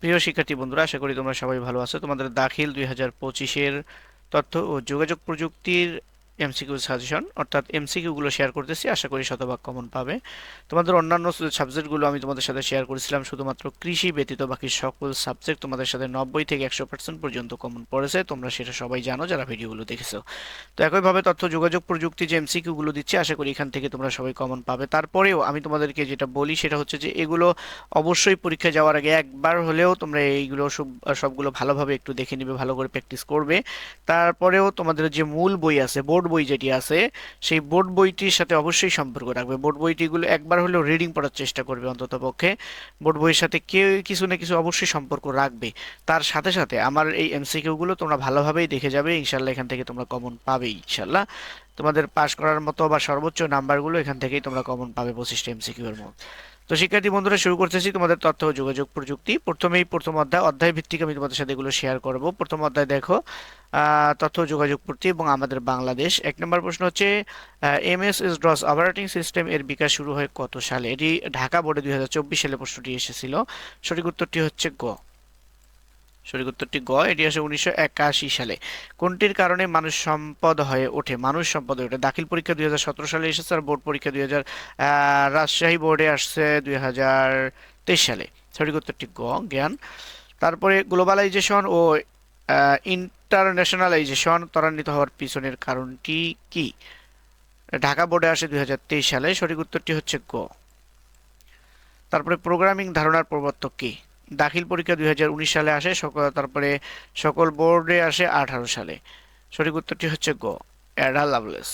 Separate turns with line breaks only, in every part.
প্রিয় শিক্ষার্থী বন্ধুরা, আশা করি তোমরা সবাই ভালো আছো। তোমাদের দাখিল দুই হাজার পঁচিশের তথ্য ও যোগাযোগ প্রযুক্তির এমসিকিউ সাজেশন, অর্থাৎ এমসিকিউগুলো শেয়ার করতেছি, আশা করি শতভাগ কমন পাবে। তোমাদের অন্যান্য সাবজেক্টগুলো আমি তোমাদের সাথে শেয়ার করেছিলাম, শুধুমাত্র কৃষি ব্যতীত বাকি সকল সাবজেক্ট তোমাদের সাথে নব্বই থেকে একশো পার্সেন্ট পর্যন্ত কমন পড়েছে, তোমরা সেটা সবাই জানো, যারা ভিডিওগুলো দেখেছ। তো একইভাবে তথ্য, যোগাযোগ, প্রযুক্তি যে এমসিকিউগুলো দিচ্ছে, আশা করি এখান থেকে তোমরা সবাই কমন পাবে। তারপরেও আমি তোমাদেরকে যেটা বলি, সেটা হচ্ছে যে এগুলো অবশ্যই পরীক্ষা যাওয়ার আগে একবার হলেও তোমরা এইগুলো সব, সবগুলো ভালোভাবে একটু দেখে নিবে, ভালো করে প্র্যাকটিস করবে। তারপরেও তোমাদের যে মূল বই আছে, বোর্ড বই যেটি আছে, সেই বোর্ড বইটির সাথে অবশ্যই সম্পর্ক রাখবে। বোর্ড বইটিগুলো একবার হলেও রিডিং পড়ার চেষ্টা করবে অন্তত পক্ষে বোর্ড বইয়ের সাথে কেউ কিছু না কিছু অবশ্যই সম্পর্ক রাখবে। তার সাথে সাথে আমার এই এমসিকিউগুলো তোমরা ভালোভাবেই দেখে যাবে। ইনশাল্লাহ এখান থেকে তোমরা কমন পাবে ইনশাল্লাহ তোমাদের পাশ করার মতো বা সর্বোচ্চ নাম্বারগুলো এখান থেকেই তোমরা কমন পাবে পঁচিশটা এমসিকিউ মধ্যে। তো শিক্ষার্থী বন্ধুরা, শুরু করতেছি তোমাদের তথ্য ও যোগাযোগ প্রযুক্তি। প্রথমেই প্রথম অধ্যায় অধ্যায় ভিত্তিক আমি তোমাদের সাথে এগুলো শেয়ার করব। প্রথম অধ্যায় দেখো তথ্য যোগাযোগ প্রযুক্তি এবং আমাদের বাংলাদেশ। এক নম্বর প্রশ্ন হচ্ছে M S S DOS operating system এর বিকাশ শুরু হয় কত সালে? এটি ঢাকা বোর্ডে দুই হাজার চব্বিশ সালে প্রশ্নটি এসেছিল। সঠিক উত্তরটি হচ্ছে গ। সঠিক উত্তরটি গ, এটি আসে উনিশশো একাশি সালে। কোনটির কারণে মানুষ সম্পদ হয়ে ওঠে? মানুষ সম্পদ হয়ে ওঠে। দাখিল পরীক্ষা দুই সালে এসেছে আর বোর্ড পরীক্ষা দুই রাজশাহী বোর্ডে আসছে দুই সালে। সঠিক উত্তরটি গ, জ্ঞান। তারপরে গ্লোবালাইজেশন ও ইন্টারন্যাশনালাইজেশন ত্বরান্বিত হওয়ার পিছনের কারণটি কি? ঢাকা বোর্ডে আসে দুই হাজার তেইশ সালে। সঠিক উত্তরটি হচ্ছে গ। তারপরে প্রোগ্রামিং ধারণার প্রবর্তক কি? দাখিল পরীক্ষা দুই হাজার উনিশ সালে আসে, সকল তারপরে সকল বোর্ডে আসে আঠারো সালে। সঠিক উত্তরটি হচ্ছে গ, অ্যাডা লাভলেস।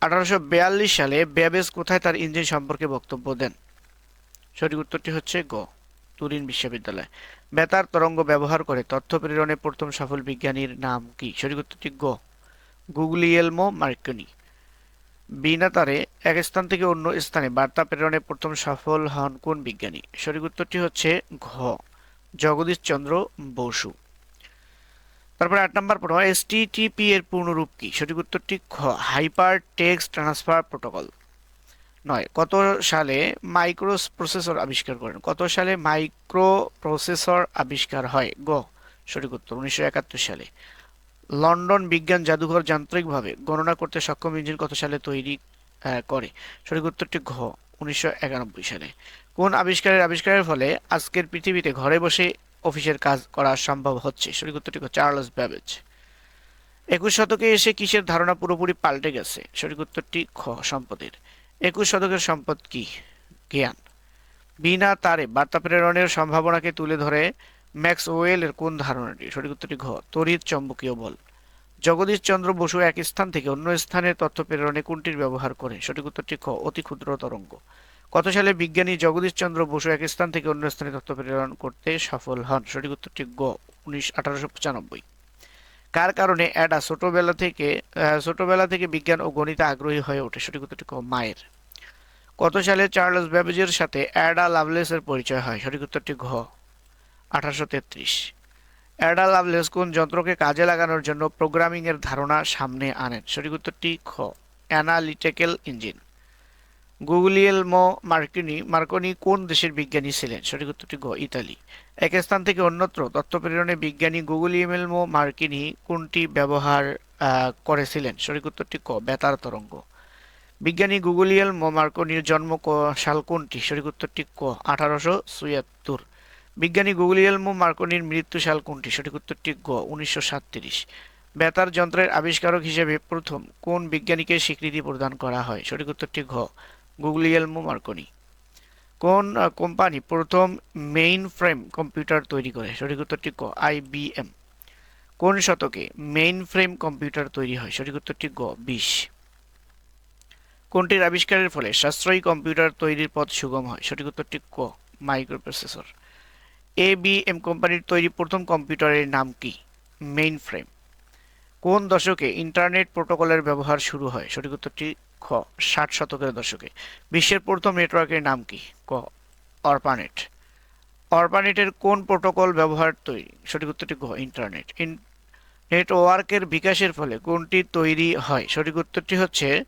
আঠারোশো বিয়াল্লিশ সালে ব্যাবেজ কোথায় তার ইঞ্জিন সম্পর্কে বক্তব্য দেন? সঠিক উত্তরটি হচ্ছে গ, তুরিন বিশ্ববিদ্যালয়। বেতার তরঙ্গ ব্যবহার করে তথ্য প্রেরণে প্রথম সফল বিজ্ঞানীর নাম কি? সঠিক উত্তরটি গ, গুগলিয়েলমো মার্কনি। বিনা তারে এক স্থান থেকে অন্য স্থানে বার্তা প্রেরণে প্রথম সফল হন কোন বিজ্ঞানী? সঠিক উত্তরটি হচ্ছে ঘ, জগদীশ চন্দ্র বসু। তারপরে আট নম্বর প্রশ্ন এসটিটিপি এর পূর্ণরূপ কি? সঠিক উত্তরটি খ হাইপার টেক্সট ট্রান্সফার প্রোটোকল। নয়, কত সালে মাইক্রো প্রসেসর আবিষ্কার করেন? কত সালে মাইক্রো প্রসেসর আবিষ্কার হয়? গ সঠিক উত্তর, উনিশশো একাত্তর সালে। লন্ডন বিজ্ঞান জাদুঘর যান্ত্রিকভাবে গণনা করতে সক্ষম ইঞ্জিন কত সালে তৈরি করে? সঠিক উত্তরটি ঘ, উনিশশো একানব্বই সালে। কোন আবিষ্কারের আবিষ্কারের ফলে আজকের পৃথিবীতে ঘরে বসে অফিসের কাজ করা সম্ভব হচ্ছে? সঠিক উত্তরটি চার্লস ব্যাবেজ। একুশ শতকে এসে কিসের ধারণা পুরোপুরি পাল্টে গেছে? সঠিক উত্তরটি খ সম্পদের। একুশ শতকের সম্পদ কি? জ্ঞান। বিনা তারে বার্তা প্রেরণের সম্ভাবনাকে তুলে ধরে ম্যাক্স ওয়েলের কোন ধারণাটি? সঠিক উত্তরটি ঘ। তড়িৎ চৌম্বকীয় বল। জগদীশ চন্দ্র বসু এক স্থান থেকে অন্য স্থানে তথ্য প্রেরণে কোনটির ব্যবহার করে সঠিক উত্তরটি খ অতি ক্ষুদ্র তরঙ্গ। কত সালে বিজ্ঞানী জগদীশ চন্দ্র বসু এক স্থান থেকে অন্য স্থানে তথ্য প্রেরণ করতে সফল হন? সঠিক উত্তরটি গ উনিশ আঠারোশো পঁচানব্বই। কার কারণে অ্যাডা ছোটবেলা থেকে ছোটবেলা থেকে বিজ্ঞান ও গণিতে আগ্রহী হয়ে ওঠে? সঠিক উত্তরটি ক মায়ের। কত সালে চার্লস ব্যাবেজের সাথে অ্যাডা লাভলেসের পরিচয় হয়? সঠিক উত্তরটি ঘ আঠারোশো তেত্রিশ। অ্যাডা লাভলেস কোন যন্ত্রকে কাজে লাগানোর জন্য প্রোগ্রামিংয়ের ধারণা সামনে আনেন? সঠিক উত্তরটি খ। Analytical engine. গুগলিয়েলমো মার্কিনি মার্কনি কোন দেশের বিজ্ঞানী ছিলেন? সঠিক উত্তরটি গ, ইতালি। এক স্থান থেকে অন্যত্র তথ্য প্রেরণে বিজ্ঞানী গুগলিয়েলমো মার্কিনি কোনটি ব্যবহার করেছিলেন? সঠিক উত্তরটি ক, বেতার তরঙ্গ। বিজ্ঞানী গুগলিয়েলমো মার্কনির জন্ম সাল কোনটি? সঠিক উত্তরটি ক, আঠারোশো চুয়াত্তর বিজ্ঞানী গুগলিয়েলমো মার্কনির মৃত্যু সাল কোনটি? সঠিক উত্তরটি গ, উনিশশো সাতত্রিশ। বেতার যন্ত্রের আবিষ্কারক হিসেবে প্রথম কোন বিজ্ঞানীকে স্বীকৃতি প্রদান করা হয়? সঠিক উত্তরটি ঘ গুগলিয়েলমো মার্কনি। কোন কোম্পানি প্রথম মেইন ফ্রেম কম্পিউটার তৈরি করে? সঠিক উত্তরটি ক আইবিএম কোন শতকে মেইন ফ্রেম কম্পিউটার তৈরি হয়? সঠিক উত্তরটি গ, বিশ। কোনটির আবিষ্কারের ফলে সাশ্রয়ী কম্পিউটার তৈরির পথ সুগম হয়? সঠিক উত্তরটি ক, মাইক্রোপ্রসেসর। এবিএম কোম্পানির তৈরি প্রথম কম্পিউটারের নাম কি? মেইন ফ্রেম কোন দশকে ইন্টারনেট প্রোটোকলের ব্যবহার শুরু হয়? সঠিক উত্তরটি খ, ষাট শতকের দশকে। বিশ্বের প্রথম নেটওয়ার্কের নাম কি? ক, অরপানেট। অরপানেটের কোন প্রোটোকল ব্যবহার তৈরি? সঠিক উত্তরটি গ, ইন্টারনেট। ইন- নেটওয়ার্কের বিকাশের ফলে কোনটি তৈরি হয়? সঠিক উত্তরটি হচ্ছে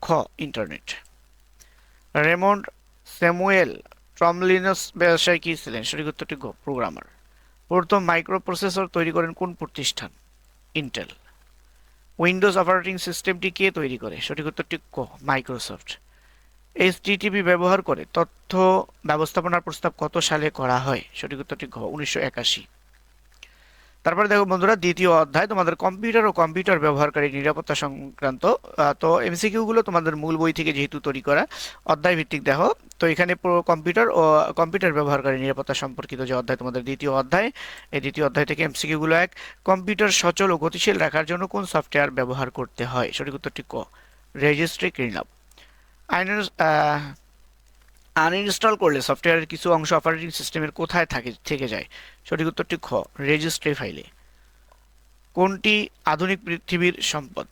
খ, internet. Raymond Samuel Tomlinson ব্যবসায় কী ছিলেন? সঠিক উত্তরটি প্রোগ্রামার প্রথম মাইক্রো প্রসেসর তৈরি করেন কোন প্রতিষ্ঠান? ইন্টেল উইন্ডোজ অপারেটিং সিস্টেমটি কে তৈরি করে? সঠিক উত্তরটি ক মাইক্রোসফট এইচ এইচটিটিপি ব্যবহার করে তথ্য ব্যবস্থাপনার প্রস্তাব কত সালে করা হয়? সঠিক উত্তরটি ঘ উনিশশো একাশি। তারপরে দেখো বন্ধুরা, দ্বিতীয় অধ্যায়, তোমাদের কম্পিউটার ও কম্পিউটার ব্যবহারকারী নিরাপত্তা সংক্রান্ত তো এমসিকিউ গুলো তোমাদের মূল বই থেকে যেহেতু তৈরি করা, অধ্যায় ভিত্তিক দেখো। তো এখানে কম্পিউটার ও কম্পিউটার ব্যবহারকারী নিরাপত্তা সম্পর্কিত যে অধ্যায়, তোমাদের দ্বিতীয় অধ্যায়, এই দ্বিতীয় অধ্যায় থেকে এমসিকিউ গুলো এক কম্পিউটার সচল ও গতিশীল রাখার জন্য কোন সফটওয়্যার ব্যবহার করতে হয়? সঠিক উত্তরটি ক রেজিস্ট্রি ক্লিনআপ আনইনস্টল করলে সফটওয়্যারের কিছু অংশ অপারেটিং সিস্টেমের কোথায় থাকে, থেকে যায়? সঠিক উত্তরটি খ রেজিস্ট্রি ফাইলে কোনটি আধুনিক পৃথিবীর সম্পদ?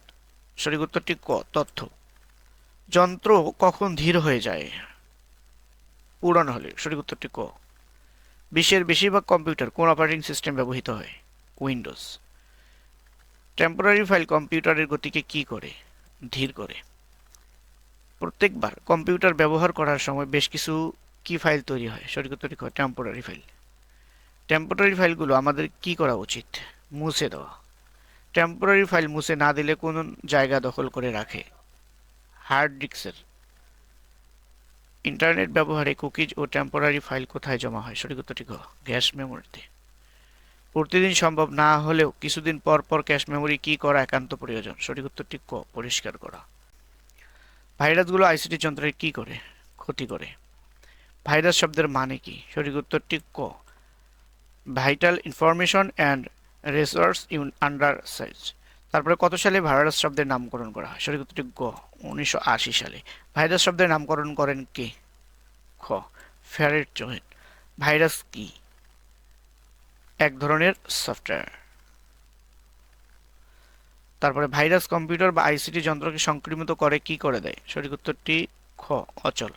সঠিক উত্তরটি ক, তথ্য। যন্ত্র কখন ধীর হয়ে যায়? পুরানো হলে, সঠিক উত্তরটি ক। বিশ্বের বেশিরভাগ কম্পিউটার কোন অপারেটিং সিস্টেম ব্যবহৃত হয়? উইন্ডোজ। টেম্পোরারি ফাইল কম্পিউটারের গতিকে কি করে? ধীর করে। প্রত্যেকবার কম্পিউটার ব্যবহার করার সময় বেশ কিছু কি ফাইল তৈরি হয়? সঠিক উত্তরটি খ টেম্পোরারি ফাইল টেম্পোরারি ফাইলগুলো আমাদের কি করা উচিত? মুছে দেওয়া। টেম্পোরারি ফাইল মুছে না দিলে কোন জায়গা দখল করে রাখে? হার্ড ডিস্কের ইন্টারনেট ব্যবহারে কুকিজ ও টেম্পোরারি ফাইল কোথায় জমা হয়? সঠিক উত্তরটি গ্যাস মেমোরিতে প্রতিদিন সম্ভব না হলেও কিছুদিন পর পর ক্যাশ মেমোরি কি করা একান্ত প্রয়োজন? সঠিক উত্তরটি ক, পরিষ্কার করা। ভাইরাসগুলো আইসিটি যন্ত্রের কি করে? ক্ষতি করে। ভাইরাস শব্দের মানে কি? সঠিক উত্তরটি ক। ভাইটাল ইনফরমেশন অ্যান্ড রিসোর্স ইউন আন্ডার সাইজ তারপরে কত সালে ভাইরাস শব্দের নামকরণ করা হয়? সঠিক উত্তরটি গ। উনিশশো আশি সালে। ভাইরাস শব্দের নামকরণ করেন কে? খ। ফ্যারেট জোহেন ভাইরাস কি? এক ধরনের সফটওয়্যার তারপরে ভাইরাস কম্পিউটার বা আইসিটি যন্ত্রকে সংক্রমিত করে কি করে দেয়? সঠিক উত্তরটি খ, অচল।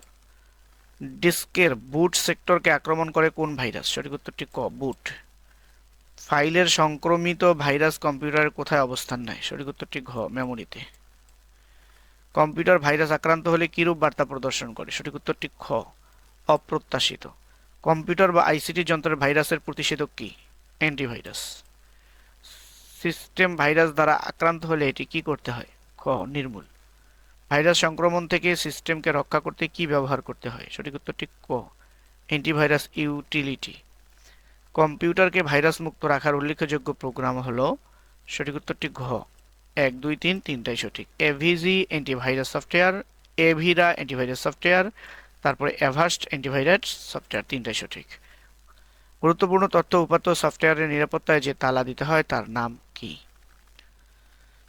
ডিস্কের বুট সেক্টরকে আক্রমণ করে কোন ভাইরাস? সঠিক উত্তরটি ক, বুট। ফাইলের সংক্রমিত ভাইরাস কম্পিউটারের কোথায় অবস্থান নেয়? সঠিক উত্তরটি ঘ, মেমোরিতে। কম্পিউটার ভাইরাস আক্রান্ত হলে কিরূপ বার্তা প্রদর্শন করে? সঠিক উত্তরটি খ, অপ্রত্যাশিত। কম্পিউটার বা আইসিটি যন্ত্রের ভাইরাসের প্রতিষেধক কি? অ্যান্টিভাইরাস। সিস্টেম ভাইরাস দ্বারা আক্রান্ত হলে এটি কি করতে হয়? ক নির্মূল। ভাইরাস সংক্রমণ থেকে সিস্টেমকে রক্ষা করতে কি ব্যবহার করতে হয়? সঠিক উত্তরটি ক অ্যান্টিভাইরাস ইউটিলিটি কম্পিউটারকে ভাইরাস মুক্ত রাখার উল্লেখযোগ্য প্রোগ্রাম হলো, সঠিক উত্তরটি ঘ, এক, দুই, তিন, তিনটাই সঠিক। AVG antivirus software Avira antivirus software তারপরে এভাস্ট অ্যান্টিভাইরাস সফটওয়্যার তিনটাই সঠিক। গুরুত্বপূর্ণ তথ্য উপাত্ত সফটওয়্যারের নিরাপত্তায় যে তালা দিতে হয়, তার নাম কি?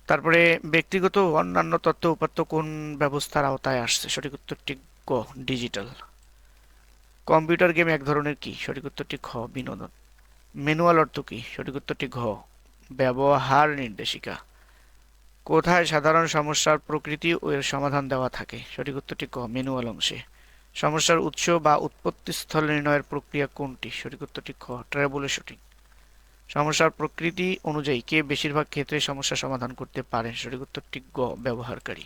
তারপরে, ব্যক্তিগত অন্যান্য তথ্য উপাত্ত কোন ব্যবস্থার আওতায় আসছে? সঠিক উত্তরটি ক, ডিজিটাল। কম্পিউটার গেম এক ধরনের কি? সঠিক উত্তরটি খ, বিনোদন। ম্যানুয়াল অর্থ কি? সঠিক উত্তরটি ঘ, ব্যবহার নির্দেশিকা। কোথায় সাধারণ সমস্যার প্রকৃতি ও এর সমাধান দেওয়া থাকে? সঠিক উত্তরটি ক, ম্যানুয়াল অংশে। সমস্যার উৎস বা উৎপত্তি স্থল নির্ণয়ের প্রক্রিয়া কোনটি? সঠিক উত্তরটি খ। ট্রাবুল শুটিং সমস্যার প্রকৃতি অনুযায়ী কে বেশিরভাগ ক্ষেত্রে সমস্যা সমাধান করতে পারেন সঠিক উত্তরটি গ, ব্যবহারকারী।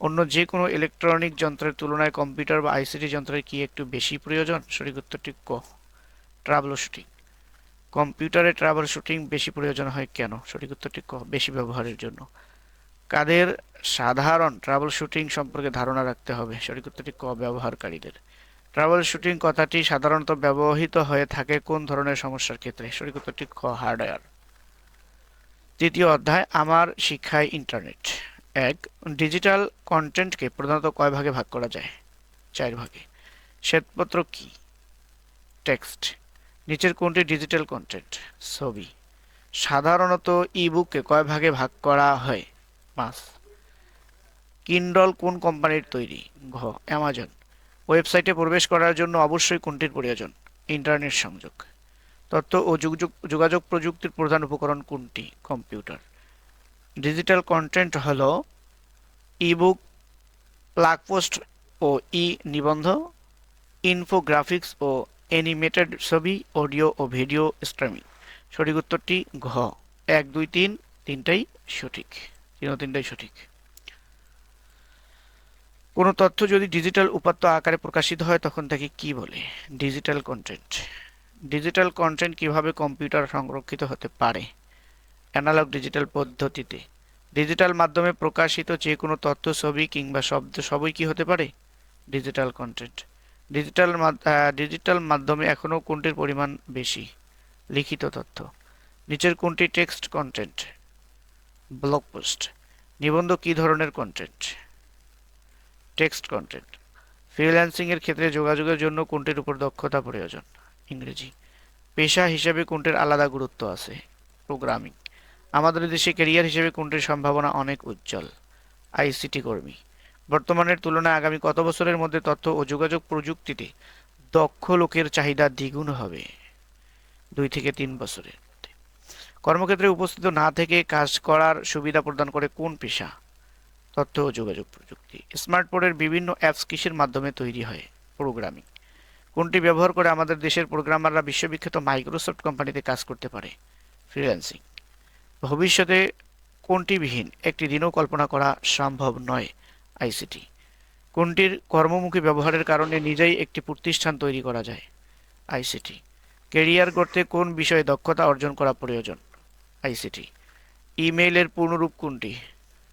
অন্য যে কোনো ইলেকট্রনিক যন্ত্রের তুলনায় কম্পিউটার বা আইসিটি যন্ত্রের কি একটু বেশি প্রয়োজন? সঠিক উত্তরটি ক। ট্রাবল শুটিং কম্পিউটারে ট্রাবল শুটিং বেশি প্রয়োজন হয় কেন? সঠিক উত্তরটি ক, বেশি ব্যবহারের জন্য। কাদের সাধারণ ট্রাবল শুটিং সম্পর্কে ধারণা রাখতে হবে, সঠিক উত্তরটি ক, ব্যবহারকারীদের। ট্রাবল শুটিং কথাটি সাধারণত ব্যবহৃত হয়ে থাকে কোন ধরনের সমস্যার ক্ষেত্রে? সঠিক উত্তরটি খ হার্ডওয়্যার তৃতীয় অধ্যায়, আমার শিক্ষায় ইন্টারনেট এক ডিজিটাল কন্টেন্টকে প্রধানত কয় ভাগে ভাগ করা যায়? চার ভাগে। শ্বেতপত্র কি? টেক্সট নিচের কোনটি ডিজিটাল কন্টেন্ট ছবি। সাধারণত ই ইবুককে কয় ভাগে ভাগ করা হয়? পাঁচ কিন্ডল কোন কোম্পানির তৈরি? ঘ অ্যামাজন ওয়েবসাইটে প্রবেশ করার জন্য অবশ্যই কোনটির প্রয়োজন? ইন্টারনেট সংযোগ। তথ্য ও যোগাযোগ- যোগাযোগ প্রযুক্তির প্রধান উপকরণ কোনটি? কম্পিউটার ডিজিটাল কন্টেন্ট হল ইবুক প্লাগ পোস্ট ও ই নিবন্ধ ইনফোগ্রাফিক্স ও অ্যানিমেটেড ছবি অডিও ও ভিডিও স্ট্রিমিং সঠিক উত্তরটি ঘ। এক, দুই, তিন, তিনটাই সঠিক। তিন তিনটাই সঠিক। কোনো তথ্য যদি ডিজিটাল উপাত্ত আকারে প্রকাশিত হয়, তখন তাকে কি বলে? Digital content. ডিজিটাল কন্টেন্ট কীভাবে কম্পিউটার সংরক্ষিত হতে পারে? অ্যানালগ ডিজিটাল পদ্ধতিতে। ডিজিটাল মাধ্যমে প্রকাশিত যে কোনো তথ্য, ছবি কিংবা শব্দ, সবই কি হতে পারে? Digital content. ডিজিটাল ডিজিটাল মাধ্যমে এখনও কোনটির পরিমাণ বেশি? লিখিত তথ্য। নিচের কোনটি টেক্সট কন্টেন্ট? ব্লগ পোস্ট নিবন্ধ কী ধরনের কন্টেন্ট টেক্সট কন্টেন্ট ফ্রিল্যান্সিং এর ক্ষেত্রে যোগাযোগের জন্য কোনটির উপর দক্ষতা প্রয়োজন? ইংরেজি। পেশা হিসেবে কোনটির আলাদা গুরুত্ব আছে? প্রোগ্রামিং আমাদের দেশে ক্যারিয়ার হিসেবে কোনটির সম্ভাবনা অনেক উজ্জ্বল? আইসিটি কর্মী। বর্তমানের তুলনায় আগামী কত বছরের মধ্যে তথ্য ও যোগাযোগ প্রযুক্তিতে দক্ষ লোকের চাহিদা দ্বিগুণ হবে? দুই থেকে তিন বছরের। মধ্যে কর্মক্ষেত্রে উপস্থিত না থেকে কাজ করার সুবিধা প্রদান করে কোন পেশা? তথ্য ও যোগাযোগ প্রযুক্তি। স্মার্টফোনের বিভিন্ন অ্যাপস কিসের মাধ্যমে তৈরি হয়? প্রোগ্রামিং। কোনটি ব্যবহার করে আমাদের দেশের প্রোগ্রামাররা বিশ্ববিখ্যাত মাইক্রোসফট কোম্পানিতে কাজ করতে পারে? ফ্রিল্যান্সিং। ভবিষ্যতে কোনটি বিহীন একটি দিনও কল্পনা করা সম্ভব নয় আইসিটি। কোনটির কর্মমুখী ব্যবহারের কারণে নিজেই একটি প্রতিষ্ঠান তৈরি করা যায় আইসিটি? কেরিয়ার করতে কোন বিষয়ে দক্ষতা অর্জন করা প্রয়োজন? আইসিটি। ইমেইলের পূর্ণরূপ কোনটি?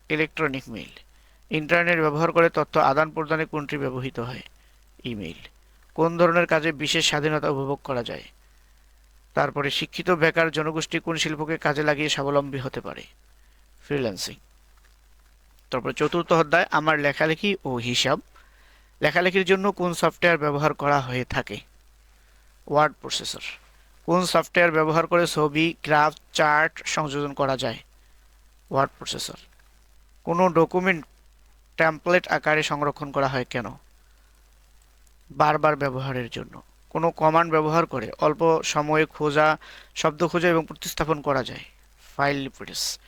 Electronic mail. ইন্টারনেট ব্যবহার করে তথ্য আদান প্রদানে কোনটি ব্যবহৃত হয়? ইমেইল। কোন ধরনের কাজে বিশেষ স্বাধীনতা উপভোগ করা যায়? তারপরে, শিক্ষিত বেকার জনগোষ্ঠী কোন শিল্পকে কাজে লাগিয়ে স্বাবলম্বী হতে পারে? ফ্রিল্যান্সিং। তারপরে, চতুর্থ অধ্যায়, আমার লেখালেখি ও হিসাব। লেখালেখির জন্য কোন সফটওয়্যার ব্যবহার করা হয়ে থাকে? Word processor. কোন সফটওয়্যার ব্যবহার করে ছবি গ্রাফ চার্ট সংযোজন করা যায়? ওয়ার্ড প্রসেসর কোনো ডকুমেন্ট টেমপ্লেট আকারে সংরক্ষণ করা হয় কেন? বারবার ব্যবহারের জন্য। কোনো কমান্ড ব্যবহার করে অল্প সময়ে খোঁজা, শব্দ খোঁজা এবং প্রতিস্থাপন করা যায়? ফাইল রিপ্লেস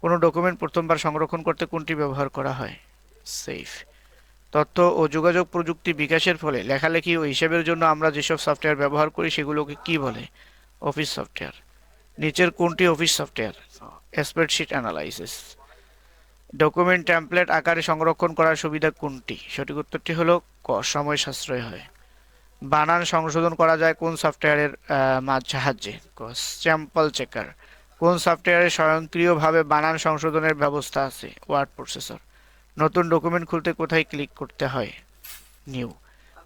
কোনো ডকুমেন্ট প্রথমবার সংরক্ষণ করতে কোনটি ব্যবহার করা হয়? সেফ তথ্য ও যোগাযোগ প্রযুক্তি বিকাশের ফলে লেখালেখি ও হিসাবের জন্য আমরা যেসব সফটওয়্যার ব্যবহার করি সেগুলোকে কি বলে? অফিস সফটওয়্যার নিচের কোনটি office software spreadsheet analysis document template আকারে সংরক্ষণ করার সুবিধা কোনটি? সঠিক উত্তরটি হলো ক, সময় সাশ্রয় হয়। বানান সংশোধন করা যায় কোন সফটওয়্যারের সাহায্যে স্যাম্পল চেকার কোন সফটওয়্যারে স্বয়ংক্রিয়ভাবে বানান সংশোধনের ব্যবস্থা আছে? ওয়ার্ড প্রসেসর নতুন ডকুমেন্ট খুলতে কোথায় ক্লিক করতে হয়? নিউ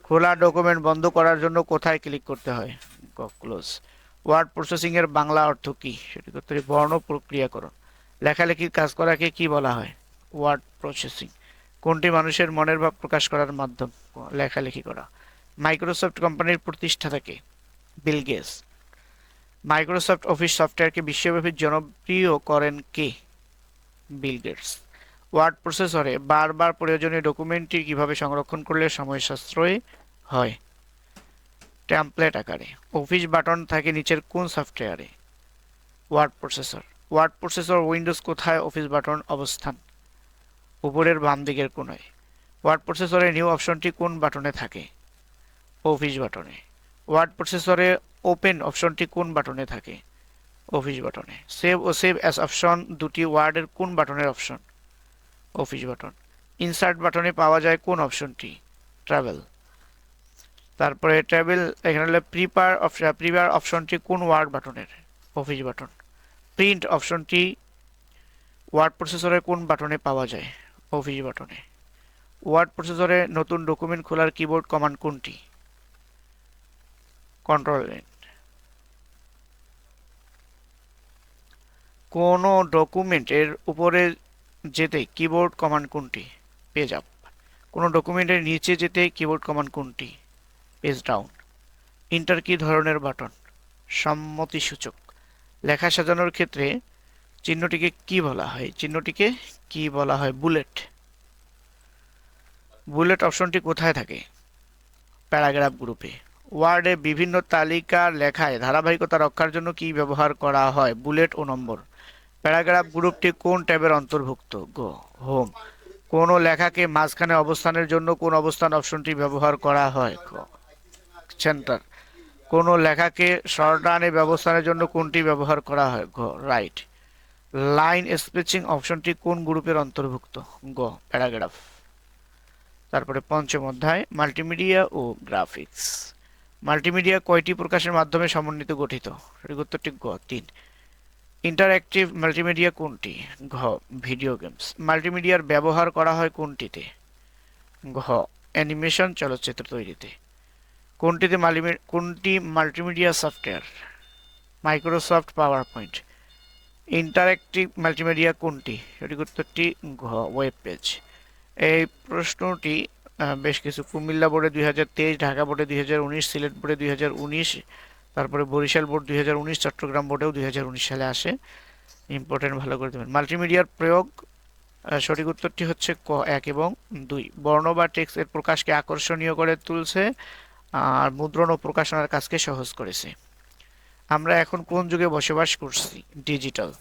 খোলা ডকুমেন্ট বন্ধ করার জন্য কোথায় ক্লিক করতে হয়? ক্লোজ ওয়ার্ড প্রসেসিং এর বাংলা অর্থ কি? সেটি করতে বর্ণ প্রক্রিয়াকরণ। লেখালেখির কাজ করাকে কি বলা হয়? Word processing. কোনটি মানুষের মনের ভাব প্রকাশ করার মাধ্যম? লেখালেখি করা। মাইক্রোসফট কোম্পানির প্রতিষ্ঠাতাকে বিল গেটস। মাইক্রোসফট অফিস সফটওয়্যারকে বিশ্বব্যাপী জনপ্রিয় করেন কে? Bill Gates. ওয়ার্ড প্রসেসরে বারবার প্রয়োজনীয় ডকুমেন্টটি কীভাবে সংরক্ষণ করলে সময় সাশ্রয় হয়? টেমপ্লেট আকারে। অফিস বাটন থাকে নিচের কোন সফটওয়্যারে word processor word processor Windows কোথায় অফিস বাটন অবস্থান? উপরের বাম দিকের কোনায় ওয়ার্ড প্রসেসরের নিউ অপশনটি কোন বাটনে থাকে? অফিস বাটনে ওয়ার্ড প্রসেসরে ওপেন অপশনটি কোন বাটনে থাকে? অফিস বাটনে সেভ ও সেভ অ্যাস অপশন দুটি ওয়ার্ডের কোন বাটনের অপশন অফিস বাটন ইনসার্ট বাটনে পাওয়া যায় কোন অপশনটি ট্রাভেল তারপরে ট্রাভেল এখানে হলো প্রিপার অপশন প্রিপার অপশনটি কোন ওয়ার্ড বাটনের অফিস বাটন প্রিন্ট অপশনটি ওয়ার্ড প্রসেসরের কোন বাটনে পাওয়া যায়? অফিস বাটনে ওয়ার্ড প্রসেসরে নতুন ডকুমেন্ট খোলার কিবোর্ড কমান্ড কোনটি? কন্ট্রোল কোনো ডকুমেন্টের উপরে যেতে কিবোর্ড কমান্ড কোনটি? পেজ আপ কোনো ডকুমেন্টের নিচে যেতে কিবোর্ড কমান্ড কোনটি? পেজ ডাউন ইন্টার কি ধরনের বাটন সম্মতি সূচক লেখা সাজানোর ক্ষেত্রে চিহ্নটিকে কি বলা হয়। চিহ্নটিকে কি বলা হয় বুলেট বুলেট অপশনটি কোথায় থাকে? প্যারাগ্রাফ গ্রুপে ওয়ার্ডে বিভিন্ন তালিকার লেখায় ধারাবাহিকতা রক্ষার জন্য কি ব্যবহার করা হয়। বুলেট ও নম্বর। প্যারাগ্রাফ গ্রুপটি কোন ট্যাবের অন্তর্ভুক্ত? গো হোম কোন লেখাকে মাঝখানে অবস্থানের জন্য কোন অবস্থান অপশনটি ব্যবহার করা হয়? সেন্টার। কোন লেখাকে শর্টানে ব্যবস্থানের জন্য কোনটি ব্যবহার করা হয়? গ, রাইট। লাইন স্পেচিং অপশনটি কোন গ্রুপের অন্তর্ভুক্ত? গ, প্যারাগ্রাফ। তারপরে পঞ্চম অধ্যায়, মাল্টিমিডিয়া ও গ্রাফিক্স। মাল্টিমিডিয়া কয়টি প্রকাশের মাধ্যমে সমন্বিত গঠিত? সঠিক উত্তরটি গ, তিন। ইন্টারঅ্যাক্টিভ মাল্টিমিডিয়া কোনটি? ঘ, ভিডিও গেমস। মাল্টিমিডিয়ার ব্যবহার করা হয় কোনটিতে? ঘ, অ্যানিমেশন চলচ্চিত্র তৈরিতে। কোনটিতে কোনটি multimedia software Microsoft PowerPoint interactive multimedia কোনটি? সঠিক উত্তরটি ঘ ওয়েব পেজ এই প্রশ্নটি বেশ কিছু। কুমিল্লা বোর্ডে দুই হাজার তেইশ, ঢাকা বোর্ডে দুই হাজার উনিশ, সিলেট বোর্ডে দুই হাজার উনিশ, তারপরে বরিশাল বোর্ড দুই হাজার উনিশ, চট্টগ্রাম বোর্ডেও দুই হাজার উনিশ সালে আসে। ইম্পর্টেন্ট ভালো করে দেবেন। মাল্টিমিডিয়ার প্রয়োগ সঠিক উত্তরটি হচ্ছে ক, এক এবং দুই। বর্ণ বা টেক্সটের প্রকাশকে আকর্ষণীয় করে তুলছে। আর মুদ্রণ ও প্রকাশনার কাজকে সহজ করেছে। আমরা এখন কোন যুগে বসবাস করছি? ডিজিটাল।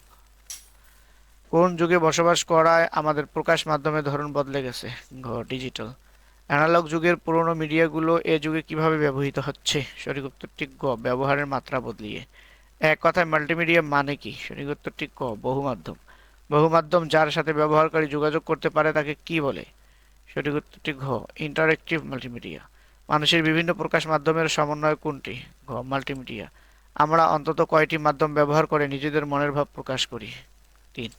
কোন যুগে বসবাস করায় আমাদের প্রকাশ মাধ্যমের ধরন বদলে গেছে? ঘ, ডিজিটাল। অ্যানালগ যুগের পুরনো মিডিয়াগুলো এ যুগে কীভাবে ব্যবহৃত হচ্ছে? সঠিক উত্তরটি গ, ব্যবহারের মাত্রা বদলিয়ে। এক কথায় মাল্টিমিডিয়া মানে কি? সঠিক উত্তরটি ক বহুমাধ্যম। বহুমাধ্যম যার সাথে ব্যবহারকারী যোগাযোগ করতে পারে তাকে কি বলে? সঠিক উত্তরটি ঘ ইন্টারেক্টিভ মাল্টিমিডিয়া মানুষের বিভিন্ন প্রকাশ মাধ্যমের সমন্বয় কোনটি? ঘ, মাল্টিমিডিয়া। আমরা অন্তত কয়টি মাধ্যম ব্যবহার করে নিজেদের মনের ভাব প্রকাশ করি? তিন,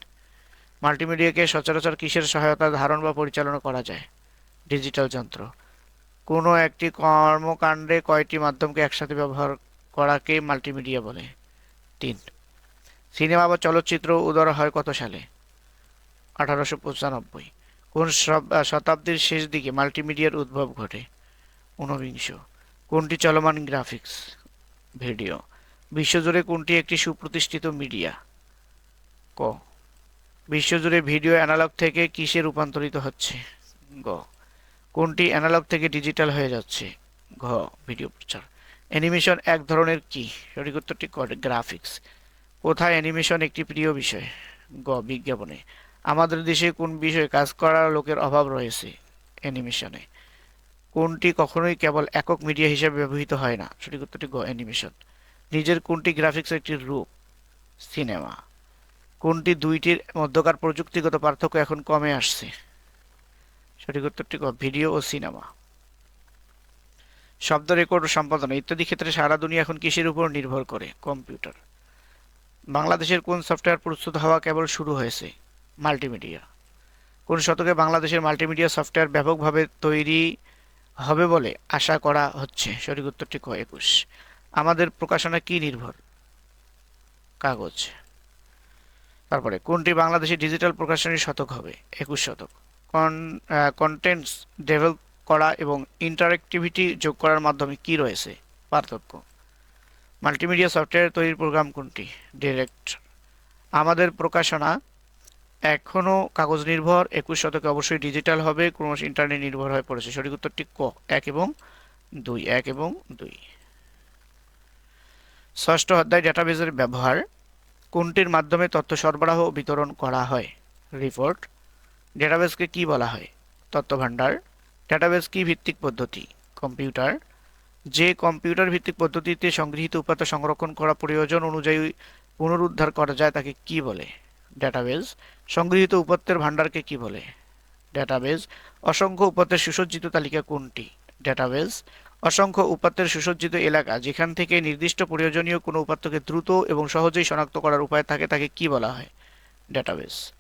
মাল্টিমিডিয়াকে সচরাচর কিসের সহায়তা ধারণ বা পরিচালনা করা যায়? ডিজিটাল যন্ত্র। কোনো একটি কর্মকাণ্ডে কয়টি মাধ্যমকে একসাথে ব্যবহার করাকে মাল্টিমিডিয়া বলে? তিন, সিনেমা বা চলচ্চিত্র উদয় হয় কত সালে? আঠারোশো পঁচানব্বই। কোন শতাব্দীর শেষ দিকে মাল্টিমিডিয়ার উদ্ভব ঘটে? ঊনবিংশ। কোনটি চলমান গ্রাফিক্স ভিডিও? বিশ্বজুড়ে কোনটি একটি সুপ্রতিষ্ঠিত মিডিয়া? ক। বিশ্বজুড়ে ভিডিও অ্যানালগ থেকে কিসে রূপান্তরিত হচ্ছে? গ। কোনটি অ্যানালগ থেকে ডিজিটাল হয়ে যাচ্ছে? ঘ। ভিডিও প্রচার। অ্যানিমেশন এক ধরনের কি? সঠিক উত্তরটি গ্রাফিক্স। কোথায় অ্যানিমেশন একটি প্রিয় বিষয়? গ। বিজ্ঞাপনে। আমাদের দেশে কোন বিষয়ে কাজ করার লোকের অভাব রয়েছে? অ্যানিমেশনে। কোনটি কখনোই কেবল একক মিডিয়া হিসেবে ব্যবহৃত হয় না? সঠিক উত্তরটি গ, অ্যানিমেশন। নিজের কোনটি গ্রাফিক্সের একটি রূপ? সিনেমা। কোনটি দুইটির মধ্যকার প্রযুক্তিগত পার্থক্য এখন কমে আসছে? সঠিক উত্তরটি ভিডিও ও সিনেমা। শব্দ রেকর্ড ও সম্পাদনা ইত্যাদি ক্ষেত্রে সারা দুনিয়া এখন কিসের উপর নির্ভর করে? কম্পিউটার। বাংলাদেশের কোন সফটওয়্যার প্রস্তুত হওয়া কেবল শুরু হয়েছে? মাল্টিমিডিয়া। কোন শতকে বাংলাদেশের মাল্টিমিডিয়া সফটওয়্যার ব্যাপকভাবে তৈরি হবে বলে আশা করা হচ্ছে। সঠিক উত্তরটি ক একুশ। আমাদের প্রকাশনা কি নির্ভর? কাগজ। তারপরে, কোনটি বাংলাদেশে ডিজিটাল প্রকাশনীর শতক হবে? একুশ শতক। কন্টেন্টস ডেভেলপ করা এবং ইন্টারেক্টিভিটি যোগ করার মাধ্যমে কি রয়েছে? পার্থক্য। মাল্টিমিডিয়া সফটওয়্যার তৈরির প্রোগ্রাম কোনটি? ডিরেক্ট আমাদের প্রকাশনা এখনও কাগজ নির্ভর, একুশ শতকে অবশ্যই ডিজিটাল হবে ক্রমশ ইন্টারনেট নির্ভর হয়ে পড়েছে। সঠিক উত্তরটি ক, এক এবং দুই, এক এবং দুই। ষষ্ঠ অধ্যায়, ডেটাবেজের ব্যবহার। কোনটির মাধ্যমে তথ্য সরবরাহ বিতরণ করা হয়? রিপোর্ট ডেটাবেসকে কি বলা হয়? তথ্য ভাণ্ডার ডেটাবেস কি ভিত্তিক পদ্ধতি? কম্পিউটার। যে কম্পিউটার ভিত্তিক পদ্ধতিতে সংগৃহীত উপাত্ত সংরক্ষণ করা প্রয়োজন অনুযায়ী পুনরুদ্ধার করা যায় তাকে কি বলে? ডেটাবেস সংগৃহীত উপাত্তের ভাণ্ডারকে কি বলে? ডেটাবেস অসংখ্য উপাত্তের সুসজ্জিত তালিকা কোনটি? ডেটাবেস অসংখ্য উপাত্তের সুসজ্জিত এলাকা, যেখান থেকে নির্দিষ্ট প্রয়োজনীয় কোনো উপাত্তকে দ্রুত এবং সহজেই শনাক্ত করার উপায় থাকে তাকে কি বলা হয়? ডেটাবেস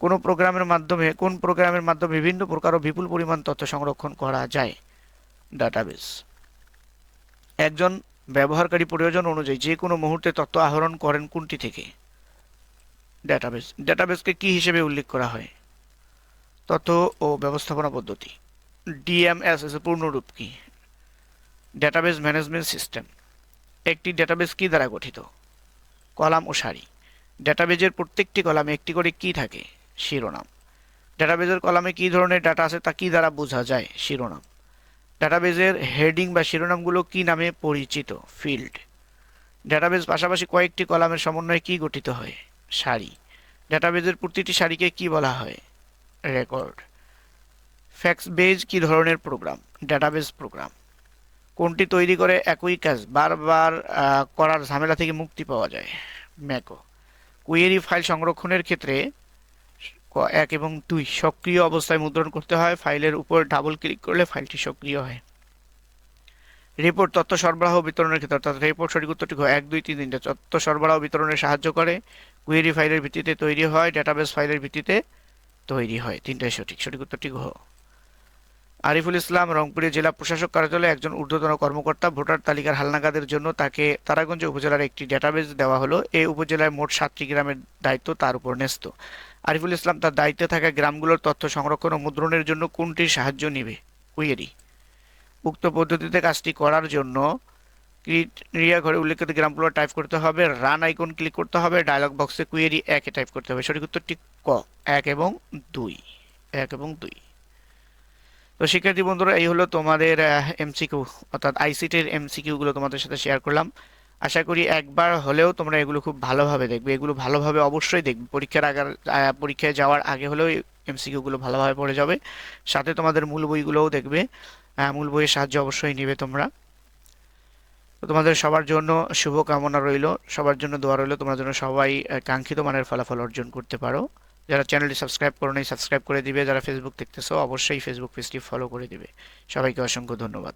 কোনো প্রোগ্রামের মাধ্যমে, কোন প্রোগ্রামের মাধ্যমে বিভিন্ন প্রকার ও বিপুল পরিমাণ তথ্য সংরক্ষণ করা যায়? ডাটাবেস একজন ব্যবহারকারী প্রয়োজন অনুযায়ী যে কোনো মুহূর্তে তথ্য আহরণ করেন কোনটি থেকে? ডেটাবেস ডেটাবেসকে কি হিসেবে উল্লেখ করা হয়? তথ্য ও ব্যবস্থাপনা পদ্ধতি। ডিএমএস এর পূর্ণরূপ কি? ডেটাবেস ম্যানেজমেন্ট সিস্টেম একটি ডেটাবেস কি দ্বারা গঠিত? কলাম ও সারি। ডেটাবেজের প্রত্যেকটি কলামে একটি করে কি থাকে? শিরোনাম। ডেটাবেজের কলামে কি ধরনের ডাটা আছে তা কি দ্বারা বোঝা যায়? শিরোনাম। ডেটাবেজের হেডিং বা শিরোনামগুলো কি নামে পরিচিত? ফিল্ড ডেটাবেজ পাশাপাশি কয়েকটি কলামের সমন্বয়ে কি গঠিত হয়? সারি ডাটাবেজের প্রতিটি সারিকে কি বলা হয়? রেকর্ড। ফ্যাক্স বেজ কি ধরনের প্রোগ্রাম? Database programme. কোনটি তৈরি করে একই কাজ বারবার করার ঝামেলা থেকে মুক্তি পাওয়া যায়? ম্যাকো। কুয়েরি ফাইল সংরক্ষণের ক্ষেত্রে এক এবং দুই সক্রিয় অবস্থায় মুদ্রণ করতে হয়। ফাইলের উপর ডাবল ক্লিক করলে ফাইলটি সক্রিয় হয়। রিপোর্ট তথ্য সরবরাহ বিতরণের ক্ষেত্রে, অর্থাৎ রিপোর্ট সঠিক উত্তরটি এক, দুই, তিন, তিনটে, তথ্য সরবরাহ বিতরণে সাহায্য করে। কুয়েরি ফাইলের ভিত্তিতে তৈরি হয় ডেটাবেস ফাইলের ভিত্তিতে তৈরি হয়। তিনটাই সঠিক। সঠিক উত্তরটি ঘ। আরিফুল ইসলাম, রংপুরে জেলা প্রশাসক কার্যালয়ে একজন ঊর্ধ্বতন কর্মকর্তা ভোটার তালিকার হালনাগাদের জন্য তাকে তারাগঞ্জ উপজেলার একটি ডেটাবেস দেওয়া হলো। এই উপজেলায় মোট সাতটি গ্রামের দায়িত্ব তার উপর ন্যস্ত। আরিফুল ইসলাম, তার দায়িত্বে থাকা গ্রামগুলোর তথ্য সংরক্ষণ ও মুদ্রণের জন্য কোনটির সাহায্য নেবে? কুয়েরি উক্ত পদ্ধতিতে কাজটি করার জন্য ক্রিয়া ঘরে উল্লেখিত গ্রামগুলো টাইপ করতে হবে রান আইকন ক্লিক করতে হবে ডায়লগ বক্সে কুয়েরি একে টাইপ করতে হবে। সঠিক উত্তরটি ক? এক এবং দুই। এক এবং দুই। তো শিক্ষার্থী বন্ধুরা, এই হলো তোমাদের এমসিকিউ অর্থাৎ আইসিটির এমসিকিউগুলো তোমাদের সাথে শেয়ার করলাম। আশা করি একবার হলেও তোমরা এগুলো খুব ভালোভাবে দেখবে। এগুলো ভালোভাবে অবশ্যই দেখবে। পরীক্ষার আগে পরীক্ষায় যাওয়ার আগে হলেও এমসিকিউগুলো ভালোভাবে পড়ে যাবে। সাথে তোমাদের মূল বইগুলোও দেখবে। মূল বইয়ের সাহায্য অবশ্যই নেবে তোমরা। তো তোমাদের সবার জন্য শুভকামনা রইল। সবার জন্য দোয়া রইল, তোমার জন্য সবাই কাঙ্ক্ষিত মানের ফলাফল অর্জন করতে পারো। যারা চ্যানেলটি সাবস্ক্রাইব করো নাই, সাবস্ক্রাইব করে দিবে। যারা ফেসবুক দেখতেছো, অবশ্যই ফেসবুক পেজটি ফলো করে দিবে। সবাইকে অসংখ্য ধন্যবাদ।